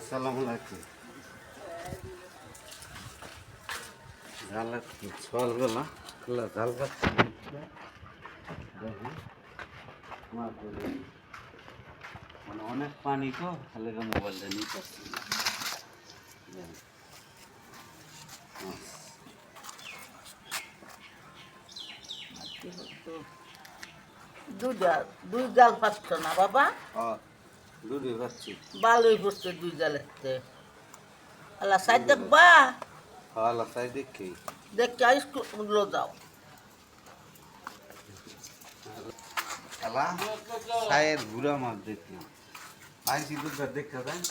আসসালামু আলাইকুম। জাল ছলগুলা গুলা জাল কাটছে মানে অনেক পানি তো তাহলে মোবাইলটা নিয়ে পাচ্ছি না। দেখুন। দুই জাল পাচ্ছ না বাবা? দুধে পাচ্ছি ভালোই পড়ছে দুই জালেতে আল্লাহ সাইড দেখবা আল্লাহ সাইড দেখি দেখতে স্কুল যাও খেলা চায়ের গুড়া মাছ দেখলাম। আইসি দুধটা দেখা যায়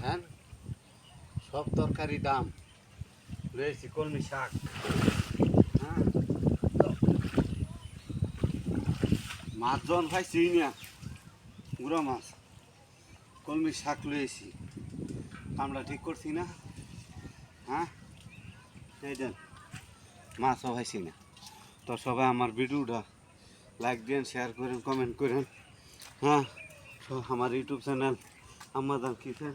হ্যাঁ সব তরকারি দাম। রয়েছে কলমি শাক। হ্যাঁ? মাছ জন খাইছি না গুঁড়ো মাছ, কলমি শাক লয়েছি আমরা ঠিক করছি না? হ্যাঁ? এই দেন, মাছও খাইছি না। তো সবাই আমার ভিডিওটা লাইক দেন শেয়ার করেন কমেন্ট করেন। হ্যাঁ? আমার ইউটিউব চ্যানেল আমাদের কিচেন।